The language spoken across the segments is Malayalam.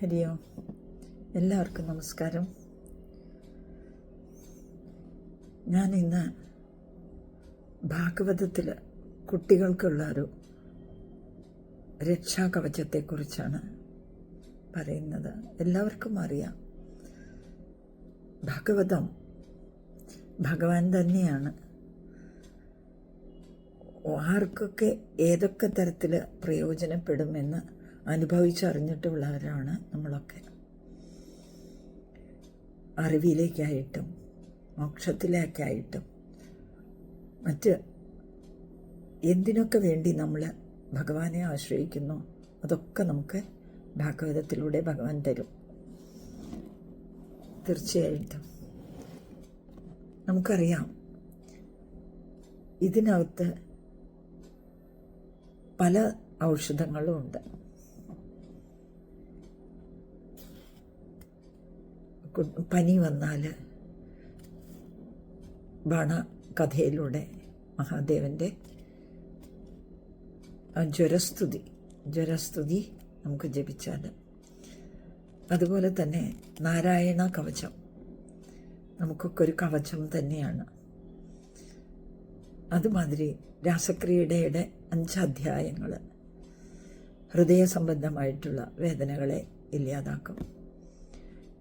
ഹരിയോ എല്ലാവർക്കും നമസ്കാരം. ഞാൻ ഇന്ന് ഭാഗവതത്തിൽ കുട്ടികൾക്കുള്ള ഒരു രക്ഷാകവചത്തെക്കുറിച്ചാണ് പറയുന്നത്. എല്ലാവർക്കും അറിയാം. ഭാഗവതം ഭഗവാൻ തന്നെയാണ്. ആർക്കൊക്കെ ഏതൊക്കെ തരത്തിൽ പ്രയോജനപ്പെടുമെന്ന് അനുഭവിച്ചറിഞ്ഞിട്ടുള്ളവരാണ് നമ്മളൊക്കെ. അറിവിലേക്കായിട്ടും മോക്ഷത്തിലേക്കായിട്ടും മറ്റ് എന്തിനൊക്കെ വേണ്ടി നമ്മൾ ഭഗവാനെ ആശ്രയിക്കുന്നു അതൊക്കെ നമുക്ക് ഭാഗവതത്തിലൂടെ ഭഗവാൻ തരും. തീർച്ചയായിട്ടും. നമുക്കറിയാം ഇതിനകത്ത് പല ഔഷധങ്ങളും ഉണ്ട്. പനി വന്നാൽ ബാണ കഥയിലൂടെ മഹാദേവന്റെ ജ്വരസ്തുതി ജ്വരസ്തുതി നമുക്ക് ജപിച്ചാൽ അതുപോലെ തന്നെ നാരായണ കവചം. നമുക്കൊക്കെ ഒരു കവചം തന്നെയാണ്. അതുമാതിരി രാസക്രിയയുടെ അഞ്ച് അധ്യായങ്ങൾ ഹൃദയ സംബന്ധമായിട്ടുള്ള വേദനകളെ ഇല്ലാതാക്കും.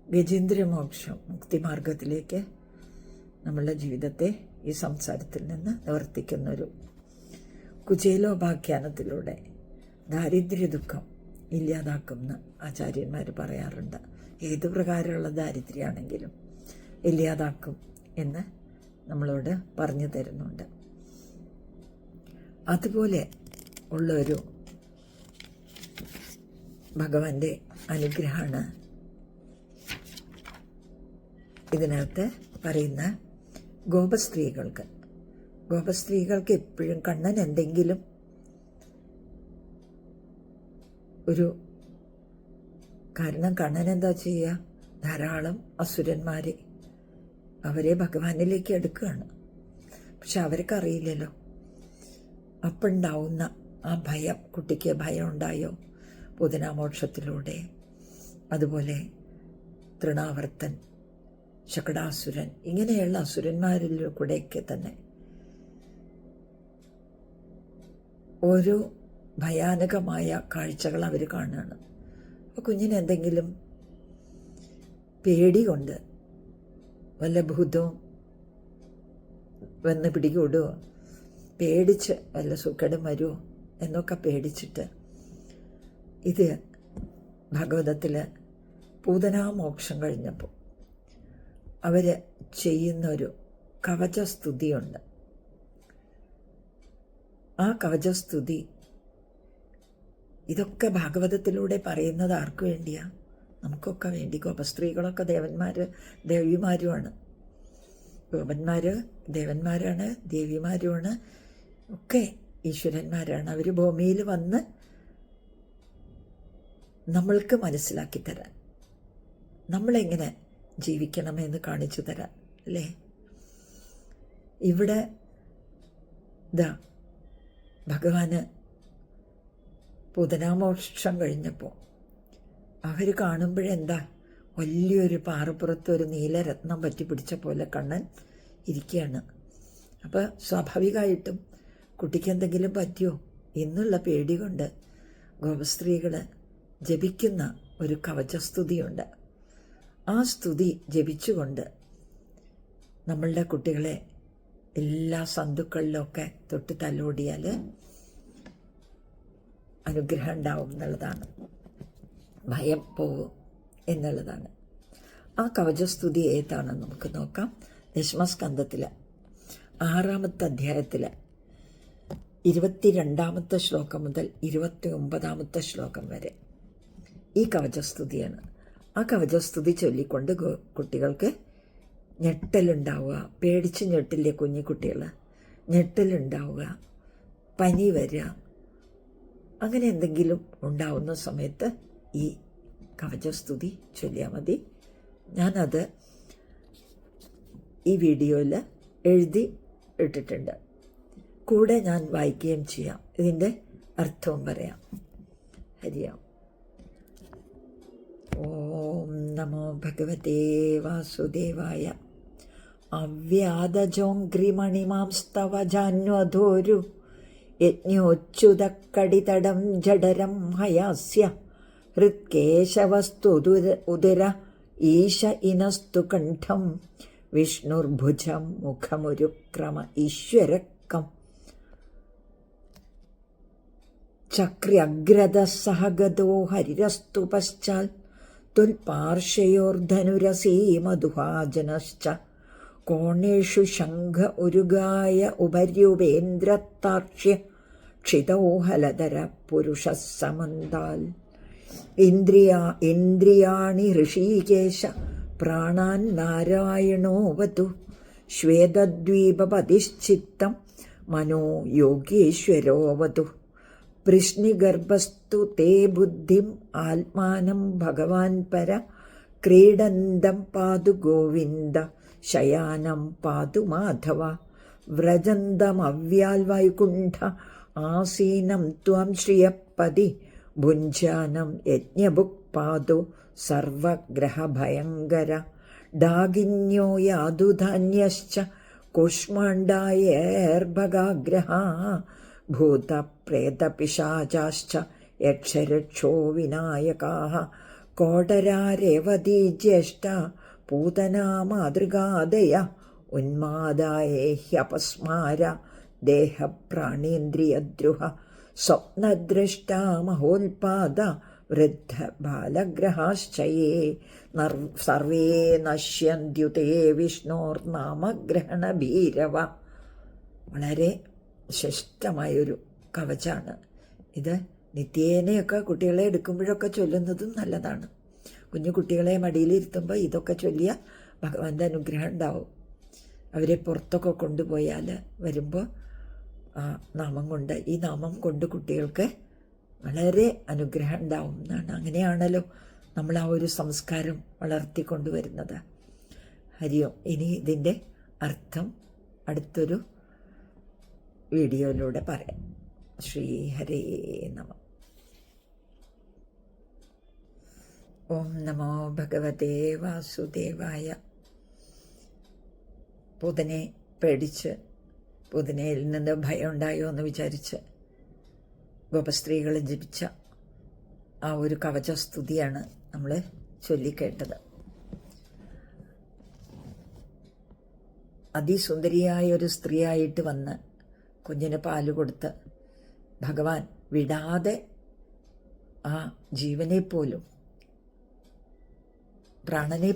ഗജേന്ദ്രമോക്ഷം മുക്തിമാർഗത്തിലേക്ക് നമ്മളുടെ ജീവിതത്തെ ഈ സംസാരത്തിൽ നിന്ന് നിവർത്തിക്കുന്നൊരു കുചേലോപാഖ്യാനത്തിലൂടെ ദാരിദ്ര്യ ദുഃഖം ഇല്ലാതാക്കുമെന്ന് ആചാര്യന്മാർ പറയാറുണ്ട്. ഏതു പ്രകാരമുള്ള ദാരിദ്ര്യമാണെങ്കിലും ഇല്ലാതാക്കും എന്ന് നമ്മളോട് പറഞ്ഞു തരുന്നുണ്ട്. അതുപോലെ ഉള്ളൊരു ഭഗവാന്റെ അനുഗ്രഹമാണ് ഇതിനകത്ത് പറയുന്ന ഗോപസ്ത്രീകൾക്ക്. ഗോപസ്ത്രീകൾക്ക് എപ്പോഴും കണ്ണൻ എന്തെങ്കിലും ഒരു കാരണം കണ്ണൻ എന്താ ചെയ്യുക? ധാരാളം അസുരന്മാരെ അവരെ ഭഗവാനിലേക്ക് എടുക്കുകയാണ് പക്ഷെ അവർക്കറിയില്ലല്ലോ അപ്പുണ്ടാവുന്ന ആ ഭയം കുട്ടിക്ക് ഭയം ഉണ്ടായോ? പുതിനാമോക്ഷത്തിലൂടെ അതുപോലെ തൃണാവർത്തൻ ശകടാസുരൻ. ഇങ്ങനെയുള്ള അസുരന്മാരിൽ കൂടെയൊക്കെ തന്നെ. ഓരോ ഭയാനകമായ കാഴ്ചകൾ അവർ കാണുകയാണ്. അപ്പോൾ കുഞ്ഞിന് എന്തെങ്കിലും പേടി കൊണ്ട് വല്ല ഭൂതവും വന്ന് പിടികൂടുമോ പേടിച്ച് വല്ല സുഖടും വരുമോ എന്നൊക്കെ പേടിച്ചിട്ട് ഇത് ഭഗവതത്തിൽ പൂതനാമോക്ഷം കഴിഞ്ഞപ്പോൾ അവർ ചെയ്യുന്നൊരു കവചസ്തുതിയുണ്ട്. ആ കവചസ്തുതി ഇതൊക്കെ ഭാഗവതത്തിലൂടെ പറയുന്നത് ആർക്കു വേണ്ടിയാ? നമുക്കൊക്കെ വേണ്ടി. ഗോപസ്ത്രീകളൊക്കെ ദേവന്മാർ ദേവിമാരുമാണ്. ഗോപന്മാർ ദേവന്മാരാണ് ദേവിമാരുമാണ്. ഒക്കെ ഈശ്വരന്മാരാണ്. അവർ ഭൂമിയിൽ വന്ന് നമ്മൾക്ക് മനസ്സിലാക്കി തരാൻ. നമ്മളെങ്ങനെ ജീവിക്കണമെന്ന് കാണിച്ചു തരാം അല്ലേ? ഇവിടെ ഇതാ ഭഗവാന് പുതനാമോക്ഷം കഴിഞ്ഞപ്പോൾ അവർ കാണുമ്പോഴെന്താ വലിയൊരു പാറപ്പുറത്ത് ഒരു നീലരത്നം പറ്റി പിടിച്ച പോലെ കണ്ണൻ ഇരിക്കുകയാണ് അപ്പോൾ സ്വാഭാവികമായിട്ടും കുട്ടിക്ക് എന്തെങ്കിലും പറ്റിയോ? എന്നുള്ള പേടി കൊണ്ട് ഗോപസ്ത്രീകൾ ജപിക്കുന്ന ഒരു കവചസ്തുതിയുണ്ട്. ആ സ്തുതി ജപിച്ചുകൊണ്ട് നമ്മളുടെ കുട്ടികളെ എല്ലാ സന്തുക്കളിലൊക്കെ തൊട്ട് തലോടിയാൽ അനുഗ്രഹം ഉണ്ടാവും എന്നുള്ളതാണ്. ഭയം പോവും എന്നുള്ളതാണ്. ആ കവചസ്തുതി ഏതാണെന്ന് നമുക്ക് നോക്കാം. ദശമസ്കന്ധത്തിൽ ആറാമത്തെ അധ്യായത്തിൽ ഇരുപത്തിരണ്ടാമത്തെ ശ്ലോകം മുതൽ ഇരുപത്തി ഒമ്പതാമത്തെ ശ്ലോകം വരെ ഈ കവചസ്തുതിയാണ്. ആ കവചസ്തുതി ചൊല്ലിക്കൊണ്ട് കുട്ടികൾക്ക് ഞെട്ടലുണ്ടാവുക. പേടിച്ച് ഞെട്ടില്ലേ കുഞ്ഞു കുട്ടികൾ ഞെട്ടലുണ്ടാവുക. പനി വരിക. അങ്ങനെ എന്തെങ്കിലും ഉണ്ടാവുന്ന സമയത്ത് ഈ കവചസ്തുതി ചൊല്ലിയാൽ മതി. ഞാനത് ഈ വീഡിയോയിൽ എഴുതി ഇട്ടിട്ടുണ്ട്. കൂടെ ഞാൻ വായിക്കുകയും ചെയ്യാം. ഇതിന്റെ അർത്ഥവും പറയാം. ഹരിയാം. നമോ ഭഗവതേ വാസുദേവായ അവ്യാതജോങ്ക്രിമണിമാംസ്തവ ജാന്വധോരു യജ്ഞോച്യുതക്കടിതടം ജഡരം ഹയാസ്യ ഹൃത്കേശവസ്തു ഉദര ഈശ ഇനസ്തു കണ്ഠം വിഷ്ണുർഭുജം മുഖമുരുക്രമ ഈശ്വരക്കം ചക്രഗ്രതസഹഗതോ ഹരിരസ്തു പശ്ചാൽ തുൽപാർശ്വയോർധനുരസീമധുഹാജനശ്ച കോണേഷു ശംഖ ഉരുഗായ ഉപര്യുപേന്ദ്രത്താക്ഷ്യ ക്ഷിതോഹലധര പുരുഷ സമന്താൽ ഇന്ദ്രിയാ ഇന്ദ്രിയാണി ഋഷീകേശ പ്രാണാൻ നാരായണോവതു ശ്വേതദ്വീപപതിശ്ചിത്തം മനോ യോഗീശ്വരോവതു വൃഷ്ണിഗർഭസ്തു തേ ബുദ്ധിം ആത്മാനം ഭഗവാൻ പര ക്രീഡന്തം പാതു ഗോവിന്ദ ശയാനം പാതു മാധവ വ്രജന്തമവ്യാൽ വൈകുണ്ഠ ആസീനം ത്വം ശ്രിയപ്പതി ഭുഞ്ചാനം യജ്ഞബുക് പാതു സർവഗ്രഹഭയങ്കര ഡാഗിന്യോ യാതുധാന്യശ്ച കുഷ്മാണ്ഡായേർഭഗാഗ്രഹ ഭൂതപ്രേതപിശാചാശ്ച യക്ഷരക്ഷോ വിനായകാः കോടരാരേവതി ജ്യേഷ്ഠ പൂതനാ മാതൃകാദയ ഉന്മാദായേഹ്യപസ്മാര ദേഹപ്രാണീന്ദ്രിയദ്രുഹ സ്വപ്നദ്രഷ്ടാ മഹോൽപാദ വൃദ്ധ ബാലഗ്രഹാശ്ചയേ സർവേ നശ്യന്ത്യുതേ വിഷ്ണോർനാമഗ്രഹണഭീരവ. വളരെ ശ്രേഷ്ഠമായൊരു കവചാണ്. ഇത് നിത്യേനയൊക്കെ കുട്ടികളെ എടുക്കുമ്പോഴൊക്കെ ചൊല്ലുന്നതും നല്ലതാണ്. കുഞ്ഞു കുട്ടികളെ മടിയിലിരുത്തുമ്പോൾ ഇതൊക്കെ ചൊല്ലിയ ഭഗവാന്റെ അനുഗ്രഹം ഉണ്ടാവും. അവരെ പുറത്തൊക്കെ കൊണ്ടുപോയാൽ വരുമ്പോൾ ആ നാമം കൊണ്ട് ഈ നാമം കൊണ്ട് കുട്ടികൾക്ക് വളരെ അനുഗ്രഹം ഉണ്ടാവും എന്നാണ്. അങ്ങനെയാണല്ലോ നമ്മൾ ആ ഒരു സംസ്കാരം വളർത്തിക്കൊണ്ടുവരുന്നത്. ഹരിയോ ഇനി ഇതിന്റെ അർത്ഥം അടുത്തൊരു വീഡിയോയിലൂടെ പറയാം. ശ്രീഹരേ നമ. ഓം നമോ ഭഗവതേ വാസുദേവായ. പുതനെ പേടിച്ച് പുതിനയിൽ നിന്ന് ഭയം ഉണ്ടായോ എന്ന് വിചാരിച്ച് ഗോപസ്ത്രീകൾ ജപിച്ച ആ ഒരു കവചസ്തുതിയാണ് നമ്മൾ ചൊല്ലിക്കേട്ടത്. അതിസുന്ദരിയായ ഒരു സ്ത്രീയായിട്ട് വന്ന് കുഞ്ഞിന് പാൽ കൊടുത്ത് ഭഗവാൻ വിടാതെ ആ ജീവനെ പോലും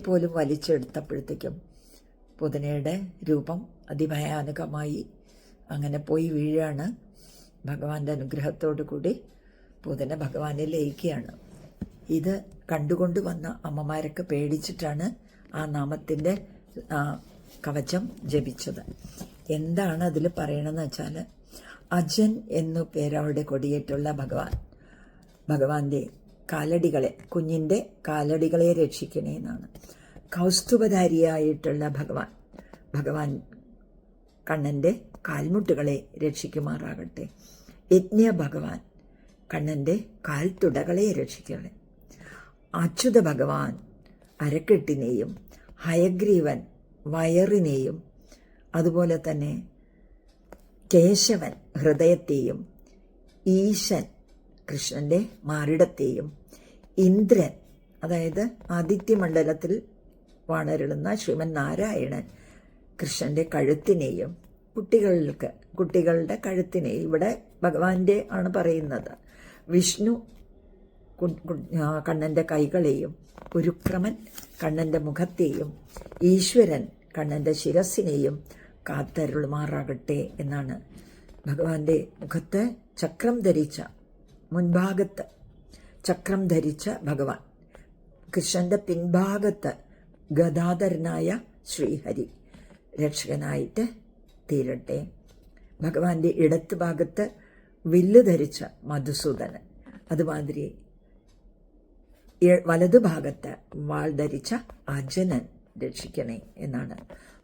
പോലും വലിച്ചെടുത്തപ്പോഴത്തേക്കും പുതിനയുടെ രൂപം അതിഭയാനകമായി അങ്ങനെ പോയി വീഴാണ്. ഭഗവാന്റെ അനുഗ്രഹത്തോടു കൂടി പുതിനെ ഭഗവാനെ ലയിക്കുകയാണ്. ഇത് കണ്ടുകൊണ്ട് വന്ന അമ്മമാരൊക്കെ പേടിച്ചിട്ടാണ് ആ നാമത്തിന്റെ കവചം ജപിച്ചത്. എന്താണ് അതിൽ പറയണമെന്ന് വെച്ചാൽ അജൻ എന്നു പേരവളുടെ കൊടിയേറ്റുള്ള ഭഗവാൻ. ഭഗവാന്റെ കാലടികളെ കുഞ്ഞിന്റെ കാലടികളെ രക്ഷിക്കണേ എന്നാണ്. കൗസ്തുഭധാരിയായിട്ടുള്ള ഭഗവാൻ ഭഗവാൻ കണ്ണന്റെ കാൽമുട്ടുകളെ രക്ഷിക്കുമാറാകട്ടെ. യജ്ഞ ഭഗവാൻ കണ്ണന്റെ കാൽത്തുടകളെ രക്ഷിക്കണേ. അച്യുത ഭഗവാൻ അരക്കെട്ടിനെയും ഹയഗ്രീവൻ വയറിനെയും അതുപോലെ തന്നെ കേശവൻ ഹൃദയത്തെയും ഈശൻ കൃഷ്ണന്റെ മാറിടത്തെയും ഇന്ദ്രൻ അതായത് ആദിത്യമണ്ഡലത്തിൽ വളരുന്ന ശ്രീമൻ നാരായണൻ കൃഷ്ണന്റെ കഴുത്തിനെയും കുട്ടികൾക്ക് കുട്ടികളുടെ കഴുത്തിനെ ഇവിടെ ഭഗവാന്റെ ആണ് പറയുന്നത്. വിഷ്ണു കണ്ണന്റെ കൈകളെയും ഗുരുക്രമൻ കണ്ണന്റെ മുഖത്തെയും ഈശ്വരൻ കണ്ണന്റെ ശിരസിനെയും കാത്തരുളുമാറാകട്ടെ എന്നാണ് ഭഗവാന്റെ മുഖത്ത് ചക്രം ധരിച്ച മുൻഭാഗത്ത് ചക്രം ധരിച്ച ഭഗവാൻ. കൃഷ്ണന്റെ പിൻഭാഗത്ത് ഗദാധരനായ ശ്രീഹരി രക്ഷകനായിട്ട് തീരട്ടെ. ഭഗവാന്റെ ഇടത്ത് ഭാഗത്ത് വില്ല് ധരിച്ച മധുസൂദനൻ. അതുമാതിരി വലതുഭാഗത്ത് വാൾ ധരിച്ച അജനൻ രക്ഷിക്കണേ എന്നാണ്.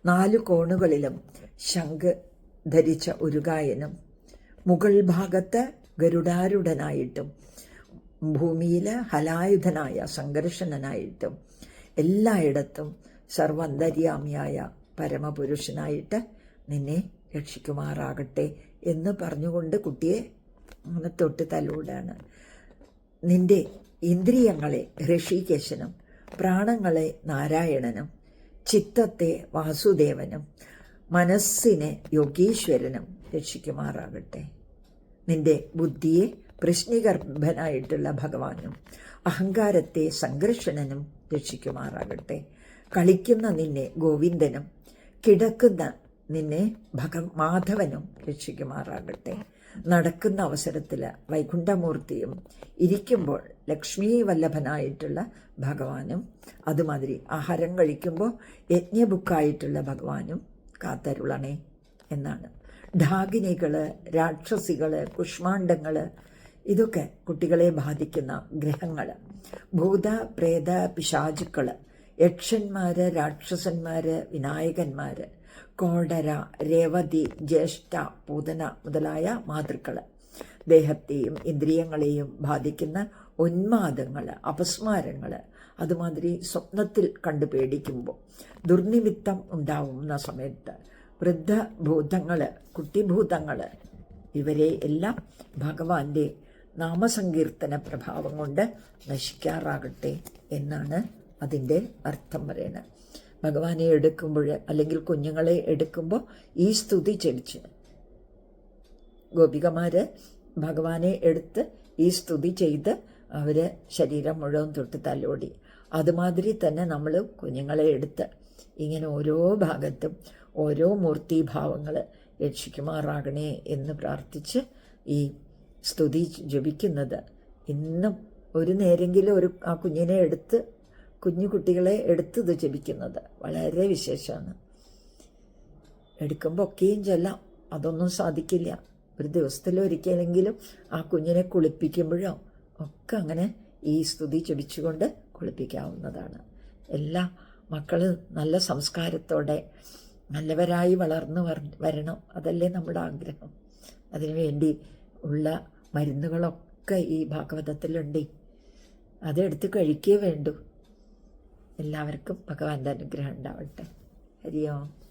നാലു കോണുകളിലും ശംഖ് ധരിച്ച ഒരു ഗായനും. മുകൾ ഭാഗത്ത് ഗരുഡാരുടനായിട്ടും ഭൂമിയിൽ ഹലായുധനായ സംഘർഷണനായിട്ടും എല്ലായിടത്തും സർവന്തര്യാമിയായ പരമപുരുഷനായിട്ട് നിന്നെ രക്ഷിക്കുമാറാകട്ടെ എന്ന് പറഞ്ഞുകൊണ്ട് കുട്ടിയെ തൊട്ട് തലോടാണ് നിന്റെ ഇന്ദ്രിയങ്ങളെ ഋഷികേശനും പ്രാണങ്ങളെ നാരായണനും ചിത്തത്തെ വാസുദേവനും മനസ്സിനെ യോഗീശ്വരനും രക്ഷിക്കുമാറാകട്ടെ. നിന്റെ ബുദ്ധിയെ പ്രശ്നിഗർഭനായിട്ടുള്ള ഭഗവാനും അഹങ്കാരത്തെ സംഘർഷണനും രക്ഷിക്കുമാറാകട്ടെ. കളിക്കുന്ന നിന്നെ ഗോവിന്ദനും കിടക്കുന്ന നിന്നെ ഭഗ മാധവനും രക്ഷിക്കുമാറാകട്ടെ. നടക്കുന്ന അവസരത്തിൽ വൈകുണ്ഠമൂർത്തിയും ഇരിക്കുമ്പോൾ ലക്ഷ്മി വല്ലഭനായിട്ടുള്ള ഭഗവാനും അതുമാതിരി ആഹാരം കഴിക്കുമ്പോൾ യജ്ഞബുക്കായിട്ടുള്ള ഭഗവാനും കാത്തരുളണേ എന്നാണ്. ഢാകിനികൾ രാക്ഷസികൾ കുഷ്മാണ്ഡങ്ങൾ ഇതൊക്കെ കുട്ടികളെ ബാധിക്കുന്ന ഗ്രഹങ്ങൾ ഭൂത പ്രേത പിശാചുക്കൾ യക്ഷന്മാര് രാക്ഷസന്മാര് വിനായകന്മാര് കോടര രേവതി ജ്യേഷ്ഠ പൂതന മുതലായ മാതൃക്കൾ ദേഹത്തെയും ഇന്ദ്രിയങ്ങളെയും ബാധിക്കുന്ന ഉന്മാദങ്ങൾ അപസ്മാരങ്ങൾ അതുമാതിരി സ്വപ്നത്തിൽ കണ്ടു പേടിക്കുമ്പോൾ ദുർനിമിത്തം ഉണ്ടാവുന്ന സമയത്ത് വൃദ്ധഭൂതങ്ങൾ കുട്ടിഭൂതങ്ങൾ ഇവരെ എല്ലാം ഭഗവാന്റെ നാമസങ്കീർത്തന പ്രഭാവം കൊണ്ട് നശിക്കാറാകട്ടെ എന്നാണ് അതിന്റെ അർത്ഥം പറയുന്നത്. ഭഗവാനെ എടുക്കുമ്പോൾ അല്ലെങ്കിൽ കുഞ്ഞുങ്ങളെ എടുക്കുമ്പോൾ ഈ സ്തുതി ചൊലിച്ച് ഗോപികമാര് ഭഗവാനെ എടുത്ത് ഈ സ്തുതി ചെയ്ത് അവർ ശരീരം മുഴുവൻ തൊട്ട് തലോടി. അതുമാതിരി തന്നെ നമ്മൾ കുഞ്ഞുങ്ങളെ എടുത്ത് ഇങ്ങനെ ഓരോ ഭാഗത്തും ഓരോ മൂർത്തിഭാവങ്ങൾ രക്ഷിക്കുമാറാകണേ എന്ന് പ്രാർത്ഥിച്ച് ഈ സ്തുതി ജപിക്കുന്നത്. ഇന്നും ഒരു നേരെങ്കിലും ഒരു ആ കുഞ്ഞിനെ എടുത്ത് കുഞ്ഞു കുട്ടികളെ എടുത്ത് ഇത് ജപിക്കുന്നത്. വളരെ വിശേഷമാണ്. എടുക്കുമ്പോൾ ഒക്കെയും ചെല്ലാം. അതൊന്നും സാധിക്കില്ല. ഒരു ദിവസത്തിലൊരിക്കലെങ്കിലും ആ കുഞ്ഞിനെ കുളിപ്പിക്കുമ്പോഴോ ഒക്കെ അങ്ങനെ ഈ സ്തുതി ജപിച്ചുകൊണ്ട് കുളിപ്പിക്കാവുന്നതാണ്. എല്ലാ മക്കൾ നല്ല സംസ്കാരത്തോടെ നല്ലവരായി വളർന്നു വരണം. അതല്ലേ നമ്മുടെ ആഗ്രഹം. അതിനുവേണ്ടി ഉള്ള മരുന്നുകളൊക്കെ ഈ ഭാഗവതത്തിലുണ്ട്. അതെടുത്ത് കഴിക്കേ വേണ്ടൂ. എല്ലാവർക്കും ഭഗവാന്റെ അനുഗ്രഹം ഉണ്ടാവട്ടെ. ഹരിയോം.